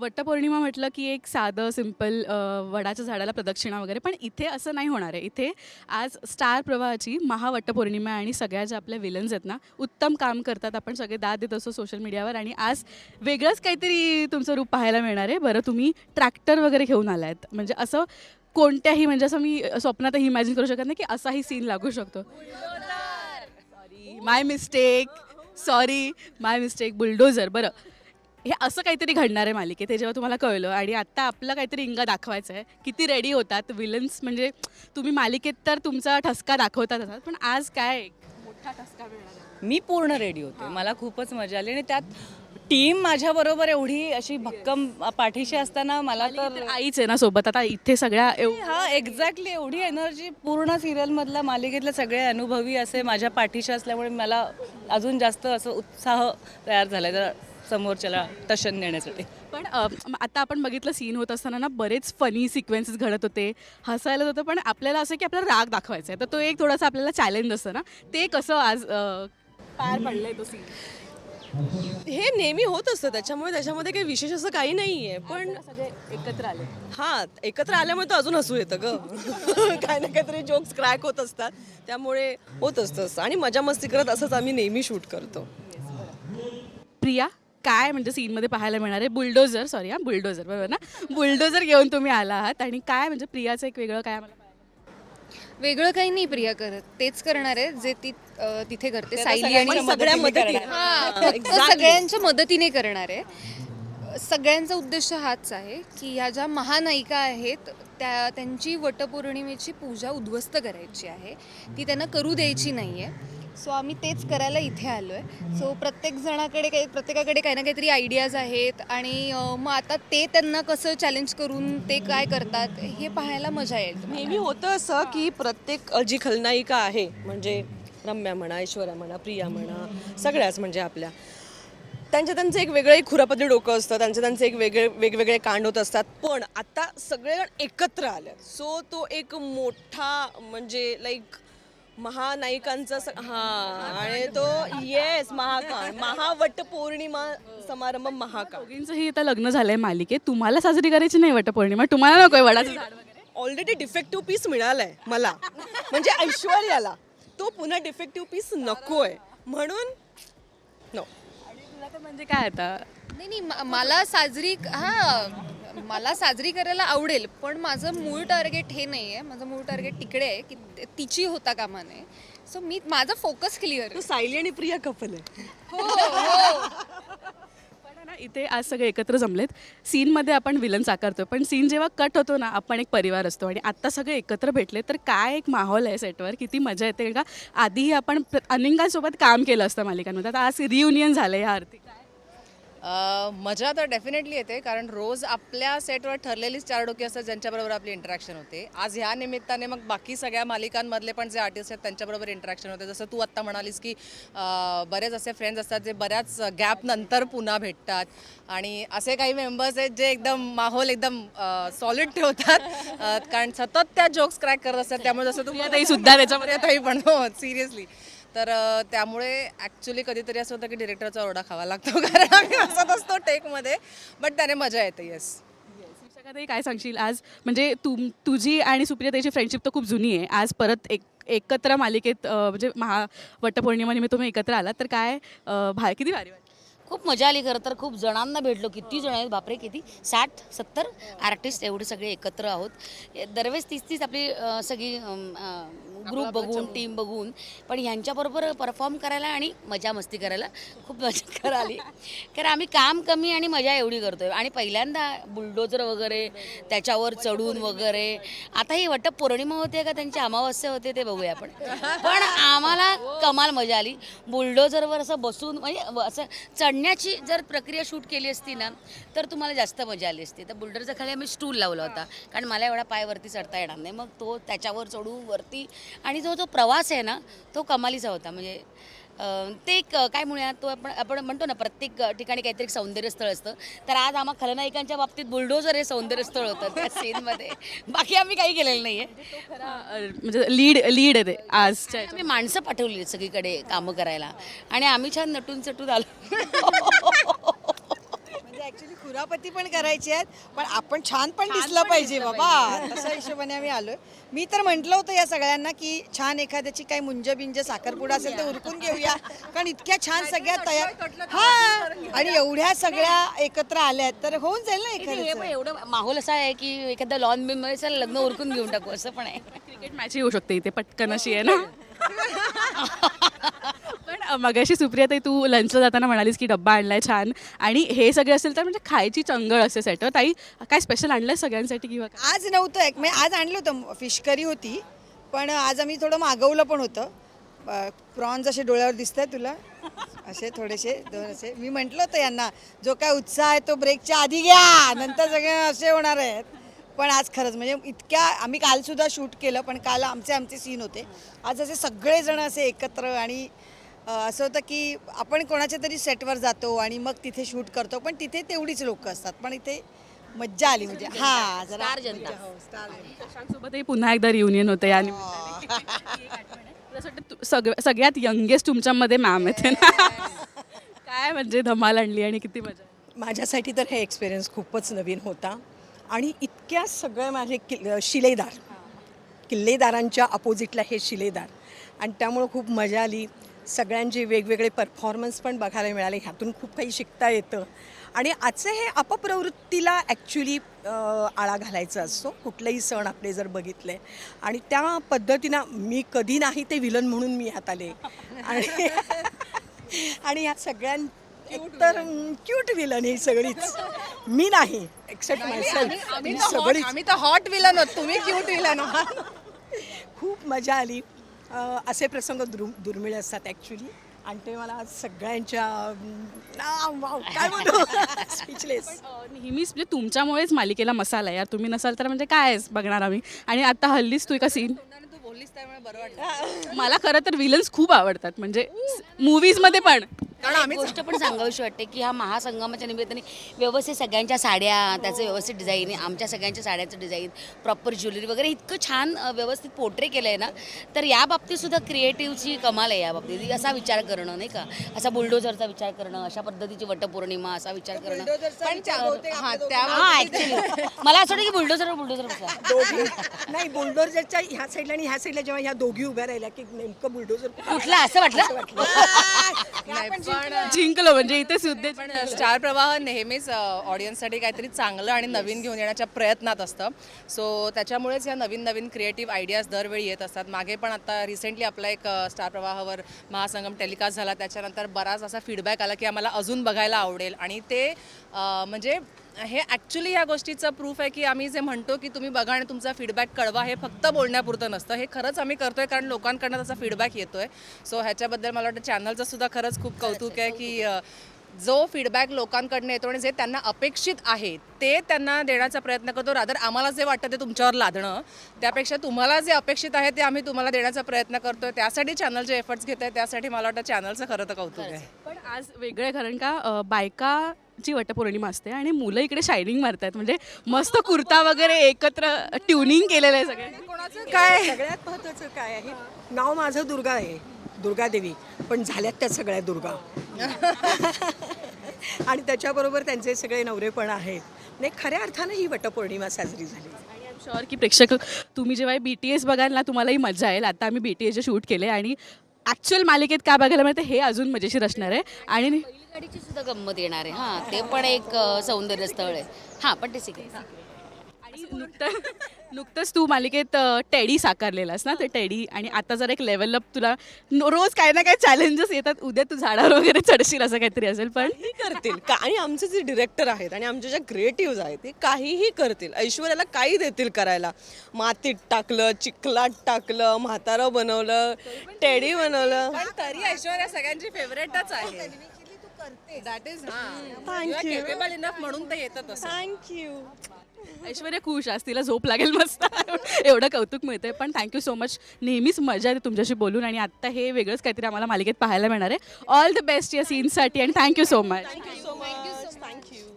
वटपौर्णिमा म्हटलं की एक साधं सिंपल वडाच्या झाडाला प्रदक्षिणा वगैरे. पण इथे असं नाही होणार आहे. इथे आज स्टार प्रवाहाची महावटपौर्णिमा आणि सगळ्या ज्या आपल्या विलन्स आहेत ना उत्तम काम करतात. आपण सगळे दाद देत असतो सोशल मीडियावर आणि आज वेगळंच काहीतरी तुमचं रूप पाहायला मिळणार आहे. बरं तुम्ही ट्रॅक्टर वगैरे घेऊन आला आहेत म्हणजे असं कोणत्याही म्हणजे असं मी स्वप्नातही इमॅजिन करू शकत नाही की असाही सीन लागू शकतो. Sorry my mistake sorry my mistake bulldozer बरं. हे असं काहीतरी घडणार आहे मालिकेत हे जेव्हा तुम्हाला कळलं. आणि आत्ता आपलं काहीतरी इंगा दाखवायचं आहे किती रेडी होतात विलन्स म्हणजे तुम्ही मालिकेत तर तुमचा ठसका दाखवतात पण आज काय एक मोठा ठसका मिळणार आहे? मी पूर्ण रेडी होते. मला खूपच मजा आली. आणि त्यात टीम माझ्याबरोबर एवढी अशी भक्कम पाठीशी असताना मला तर तर आईच आहे ना सोबत. आता इथे सगळ्या एव- हा एक्झॅक्टली एवढी एनर्जी पूर्ण सिरियलमधल्या मालिकेतले सगळे अनुभवी असे माझ्या पाठीशी असल्यामुळे मला अजून जास्त असं उत्साह तयार झाला तर समोरच्याला टशन देण्यासाठी पण अ, आता आपण बघितलं सीन होत असताना ना बरेच फनी सिक्वेन्सेस घडत होते हसायला होतं पण आपल्याला असं की आपल्याला राग दाखवायचा आहे. तर तो एक थोडासा आपल्याला चॅलेंज असतं ना. ते कसं आज अ, पार पडलंय तो सीन हे नेहमी होत असतं त्याच्यामुळे त्याच्यामध्ये काही विशेष असं काही नाही आहे पण सगळे एकत्र आले. हा एकत्र आल्यामुळे तर अजून हसू येतं ग. काही ना काहीतरी जोक्स क्रॅक होत असतात. त्यामुळे होत असतं असं. आणि मजा मस्ती करत असंच आम्ही नेहमी शूट करतो. प्रिया? काय म्हणजे सीनमध्ये पाहायला मिळणार आहे? बुलडोझर सॉरी हा बुलडोझर बरोबर ना? बुलडोझर घेऊन तुम्ही आला आहात आणि काय म्हणजे प्रियाचं एक वेगळं काय आम्हाला? वेगळं काही नाही प्रिया करत. तेच करणार आहे जे ती अ, तिथे करते. सायली आणि सगळ्या मदतीने. हा, फक्त सगळ्यांच्या मदतीने करणार आहे. सगळ्यांचा उद्देश हाच आहे की ह्या ज्या महानायिका आहेत त्या त्यांची वटपौर्णिमेची पूजा उद्ध्वस्त करायची आहे. ती त्यांना करू द्यायची नाही आहे सो आम्ही तेच करायला इथे आलो आहे सो प्रत्येक जणाकडे काही प्रत्येकाकडे काही ना काहीतरी आयडियाज आहेत आणि मग आता ते त्यांना कसं चॅलेंज करून ते काय करतात हे पाहायला मजा येईल नेहमी होतं असं की प्रत्येक जी खलनायिका आहे म्हणजे रम्या म्हणा ऐश्वर्या म्हणा प्रिया म्हणा सगळ्याच म्हणजे आपल्या त्यांच्या त्यांचं एक वेगळं एक डोकं असतं त्यांचे त्यांचे एक वेगळे वेगवेगळे कांड होत असतात. पण आता सगळेजण एकत्र आले सो तो एक मोठा म्हणजे लाईक महानायिकांचा स- हा आणि तो येस महाकांड महावट पौर्णिमा समारंभ दोघींचंही आता लग्न झालंय मालिकेत. तुम्हाला साजरी करायची नाही वटपौर्णिमा तुम्हाला नकोय वडाचं झाड वगैरे. ऑलरेडी डिफेक्टिव्ह पीस मिळालाय मला. म्हणजे ऐश्वर्याला. तो पुन्हा डिफेक्टिव्ह पीस नकोय. म्हणून नो आणि तुला तर म्हणजे काय आता? नाही नाही मला साजरी हा मला साजरी करायला आवडेल पण माझं मूळ टार्गेट हे नाही आहे. माझं मूळ टार्गेट तिकडे आहे की तिची होता कामा नये सो मी माझा फोकस क्लिअर तो सायली आणि प्रिया कपल आहे. पण ना इथे आज सगळे एकत्र जमलेत. सीनमध्ये आपण विलन साकारतो पण सीन जेव्हा कट होतो ना आपण एक परिवार असतो आणि आत्ता सगळे एकत्र भेटले तर काय एक माहोल आहे सेटवर किती मजा येते का आधीही आपण प्र- अनेकांसोबत काम केलं असतं मालिकांमध्ये. आता आज रियुनियन झालं या आरती. अ, मजा तर डेफिनेटली येते कारण रोज आपल्या सेटवर ठरलेलीच चार डोकी असतात ज्यांच्याबरोबर आपली इंटरॅक्शन होते. आज ह्या निमित्ताने मग बाकी सगळ्या मालिकांमधले पण जे आर्टिस्ट आहेत त्यांच्याबरोबर इंटरॅक्शन होते. जसं तू आत्ता म्हणालीस की अ, बरेच असे फ्रेंड्स असतात जे बऱ्याच गॅप नंतर पुन्हा भेटतात. आणि असे काही मेंबर्स आहेत जे एकदम माहोल एकदम सॉलिड ठेवतात. कारण सतत त्या जोक्स क्रॅक करत असतात. त्यामुळे जसं तू ताई सुद्धा त्याच्यामध्ये ताई पण हो सिरियसली तर त्यामुळे ॲक्च्युली कधीतरी असं होतं की डिरेक्टरचा ओरडा खावा लागतो. कारण आम्ही हसत असतो टेकमध्ये बट त्याने मजा येते येस ताई काय सांगशील आज? म्हणजे तुम तुझी आणि सुप्रियाताईची फ्रेंडशिप तर खूप जुनी आहे. आज परत एक एकत्र मालिकेत म्हणजे महा वटपौर्णिमेनिमित्त तुम्ही एकत्र आलात. तर काय भा किती भारी खूप मजा आली खरं तर. खूप जणांना भेटलो. किती जण आहेत? बापरे किती? साठ सत्तर? आर्टिस्ट एवढे सगळे एकत्र आहोत. दरवेळेस तीस तीस आपली सगळी ग्रुप बघून टीम बघून पण ह्यांच्याबरोबर परफॉर्म करायला आणि मजा मस्ती करायला खूप मजा कर आली कारण आम्ही काम कमी आणि मजा एवढी करतोय. आणि पहिल्यांदा बुलडोजर वगैरे त्याच्यावर चढून वगैरे. आता ही वट पौर्णिमा होते का त्यांची अमावस्या होते ते बघूया आपण. पण आम्हाला कमाल मजा आली. बुलडोजरवर असं बसून म्हणजे असं चढण्याची जर प्रक्रिया शूट केली असती ना तर तुम्हाला जास्त मजा आली असती. तर बुलडोजरच्या खाली आम्ही स्टूल लावला होता. कारण मला एवढा पाय वरती चढता येणार नाही. मग तो त्याच्यावर चढू वरती आणि जो जो प्रवास आहे ना तो कमालीचा होता. म्हणजे ते एक काय म्हणूया तो आपण आपण म्हणतो ना प्रत्येक ठिकाणी काहीतरी एक सौंदर्य स्थळ असतं. तर आज आम्हा खलनायिकांच्या बाबतीत बुलडोजर हे सौंदर्य स्थळ होतं त्या सीनमध्ये. बाकी आम्ही काही केलेलं नाही आहे अं, म्हणजे लीड लीड आहे आजच्या आम्ही माणसं पाठवली सगळीकडे कामं करायला. आणि आम्ही छान नटून चटून आलो. ऍक्च्युली खुरापती पण करायची आहेत पण आपण छान पण दिसलं पाहिजे बाबा. तशा हिशोबाने आम्ही आलोय. मी तर म्हटलं होतं या सगळ्यांना की छान एखाद्याची काही मुंज बिंज साखरपुडा असेल तर उरकून घेऊया. कारण इतक्या छान सगळ्या तयार हा. आणि एवढ्या सगळ्या एकत्र आल्या आहेत तर होऊन जाईल ना हे पण एखाद्याचं एवढं माहोल असा आहे की एखादा लॉन बिनमध्ये चला लग्न उरकून घेऊन टाकू असं पण आहे. क्रिकेट मॅच येऊ शकते इथे पटकन अशी आहे ना. अ, मगाशी सुप्रिया ताई तू लंचला जाताना म्हणालीस की डब्बा आणलाय छान. आणि हे सगळे असेल तर म्हणजे खायची चंगळ असते सेट हो, ताई काय स्पेशल आणलंय सगळ्यांसाठी किंवा काय? आज नव्हतं एक. म्हणजे आज आणलं होतं फिश करी होती. पण आज आम्ही थोडं मागवलं पण होतं. प्रॉन्स असे डोळ्यावर दिसत आहे तुला? असे थोडेसे दोन असे. मी म्हटलं होतं यांना जो काय उत्साह आहे तो ब्रेकच्या आधी घ्या नंतर सगळे असे होणार आहेत. पण आज खरंच म्हणजे इतक्या आम्ही कालसुद्धा शूट केलं पण काल आमचे आमचे सीन होते. आज असे सगळेजण असे एकत्र आणि असं होतं की आपण कोणाच्या तरी सेटवर जातो आणि मग तिथे शूट करतो पण तिथे तेवढीच लोक असतात. पण इथे मज्जा आली म्हणजे. हा जरा स्टार जनता. हो, स्टार जनता. प्रशांतसोबतही पुन्हा एकदा रियुनियन होतं या निमित्ताने. मला असं वाटतं तू- सगळं सगळ्यात यंगेस्ट तुमच्यामध्ये मॅम येते ना? काय म्हणजे धमाल आणली आणि किती मजा आली. माझ्यासाठी तर हे एक्सपिरियन्स खूपच नवीन होता. आणि इतक्या सगळे माझे किल शिलेदार. किल्लेदारांच्या अपोजिटला हे शिलेदार. आणि त्यामुळं खूप मजा आली. सगळ्यांचे वेगवेगळे परफॉर्मन्स पण बघायला मिळाले. ह्यातून खूप काही शिकता येतं. आणि आजचे हे अपप्रवृत्तीला ॲक्च्युली आळा घालायचा असतो. कुठलेही सण आपले जर बघितले. आणि त्या पद्धतीनं मी कधी नाही ते विलन म्हणून मी ह्यात आले. आणि आणि ह्या सगळ्यां एकतर क्यूट विलन ही सगळीच. मी नाही एक्सेप्ट मायसेल्फ आम्ही तर हॉट विलन आहोत. तुम्ही क्यूट विलन आहात. खूप मजा आली. असे प्रसंग दुर् दुर्मिळ असतात ॲक्च्युली आणि ते मला आज सगळ्यांच्या वाव, काय म्हणतो? स्पीचलेस नेहमीच म्हणजे तुमच्यामुळेच मालिकेला मसाला आहे यार. तुम्ही नसाल तर म्हणजे काय बघणार आम्ही? आणि आता हल्लीच तू का सीन तू बोललीस त्यामुळे बरं वाटलं. मला खरं तर विलन्स खूप आवडतात. म्हणजे मूवीजमध्ये पण. कारण आम्ही गोष्ट पण सांगावीशी वाटते की हा महासंगमाच्या निमित्ताने व्यवस्थित सगळ्यांच्या साड्या त्याचं व्यवस्थित डिझाईन आमच्या सगळ्यांच्या साड्यांचं डिझाईन प्रॉपर ज्वेलरी वगैरे इतकं छान व्यवस्थित पोर्ट्रे केलं आहे ना तर या बाबतीत सुद्धा क्रिएटिव्हची कमाल आहे या बाबतीत. असा विचार करणं नाही का? असा बुलडोझरचा विचार करणं अशा पद्धतीची वटपौर्णिमा असा विचार करणं. हा मला असं वाटतं की बुलडोझर बुलडोझर बसला नाही बुलडोझरच्या ह्या साईडला आणि ह्या साईडला जेव्हा ह्या दोघी उभ्या राहिल्या की नेमकं बुलडोझर कुठला? असं वाटलं? नाही, जिंकलो. म्हणजे इथे सुद्धा पण स्टार प्रवाह नेहमीच ऑडियन्ससाठी काहीतरी चांगलं आणि नवीन घेऊन येण्याच्या प्रयत्नात असतं. सो त्याच्यामुळेच या नवीन नवीन क्रिएटिव्ह आयडियाज दरवेळी येत असतात. मागे पण आता रिसेंटली आपला एक स्टार प्रवाहावर महासंगम टेलिकास्ट झाला. त्याच्यानंतर बराच असा फीडबॅक आला की आम्हाला अजून बघायला आवडेल. आणि ते म्हणजे हे ॲक्च्युली या गोष्टीचं प्रूफ आहे की आम्ही जे म्हणतो की तुम्ही बघा आणि तुमचा फीडबॅक कळवा हे फक्त बोलण्यापुरतं नसतं. हे खरंच आम्ही करतो आहे कारण लोकांकडनं त्याचा फीडबॅक येतो आहे सो ह्याच्याबद्दल मला वाटतं चॅनलचं सुद्धा खरंच खूप कौतुक आहे की जो फीडबॅक लोकांकडनं येतो आणि जे त्यांना अपेक्षित आहे ते त्यांना देण्याचा प्रयत्न करतो. रादर आम्हाला जे वाटतं ते तुमच्यावर लादणं. त्यापेक्षा तुम्हाला जे अपेक्षित आहे ते आम्ही तुम्हाला देण्याचा प्रयत्न करतोय. त्यासाठी चॅनलचे एफर्ट्स घेत आहे त्यासाठी मला वाटतं चॅनलचं खरं तर कौतुक आहे. पण आज वेगळं कारण का बायका बायकाची वटपौर्णिमा असते आणि मुलं इकडे शायनिंग मारतात म्हणजे मस्त कुर्ता वगैरे एकत्र ट्युनिंग केलेलं आहे सगळं काय सगळ्यात महत्त्वाचं काय आहे? नाव माझं दुर्गा आहे. दुर्गा देवी. पण झाल्यात त्या सगळ्या दुर्गा. आणि त्याच्याबरोबर त्यांचे सगळे नवरे पण आहेत. नाही खऱ्या अर्थानं ही वटपौर्णिमा साजरी झाली. शुअर की प्रेक्षक तुम्ही जेव्हा बी टी एस बघाल ना तुम्हालाही मजा येईल. आता आम्ही बी टी एसचे शूट केले आणि ॲक्च्युअल मालिकेत काय बघायला मिळतं हे अजून मजेशीर असणार आहे. आणि गाडीची सुद्धा गंमत येणार आहे. हां ते पण एक अ, सौंदर्य स्थळ आहे. हां पण ते सिक्रेट नुकतं नुकतंच तू मालिकेत अ, टेडी साकारलेलास ना ते टेडी आणि आता जर एक लेवल अप तुला नो- रोज काही ना काही चॅलेंजेस येतात. उद्या तू झाडावर वगैरे चढशील असं काहीतरी असेल पण. काहीही करतील. का आणि आमचे जे डिरेक्टर आहेत आणि आमचे जे क्रिएटिव्ह आहेत ते काहीही करतील. ऐश्वर्याला काही देतील करायला. मातीत टाकलं चिखलात टाकलं म्हातारं बनवलं टेडी बनवलं. पण तरी ऐश्वर्या सगळ्यांची फेवरेटच आहे. दॅट इज केपेबल इनफ म्हणून ते येतं तसं. थँक्यू ऐश्वर्या खुश आज तिला झोप लागेल मस्त. एवढं कौतुक मिळतंय पण थँक्यू सो मच नेहमीच मजा येते तुमच्याशी बोलून आणि आत्ता हे वेगळंच काहीतरी आम्हाला मालिकेत पाहायला मिळणार आहे. ऑल द बेस्ट या सीनसाठी आणि thank you so much thank you so much thank you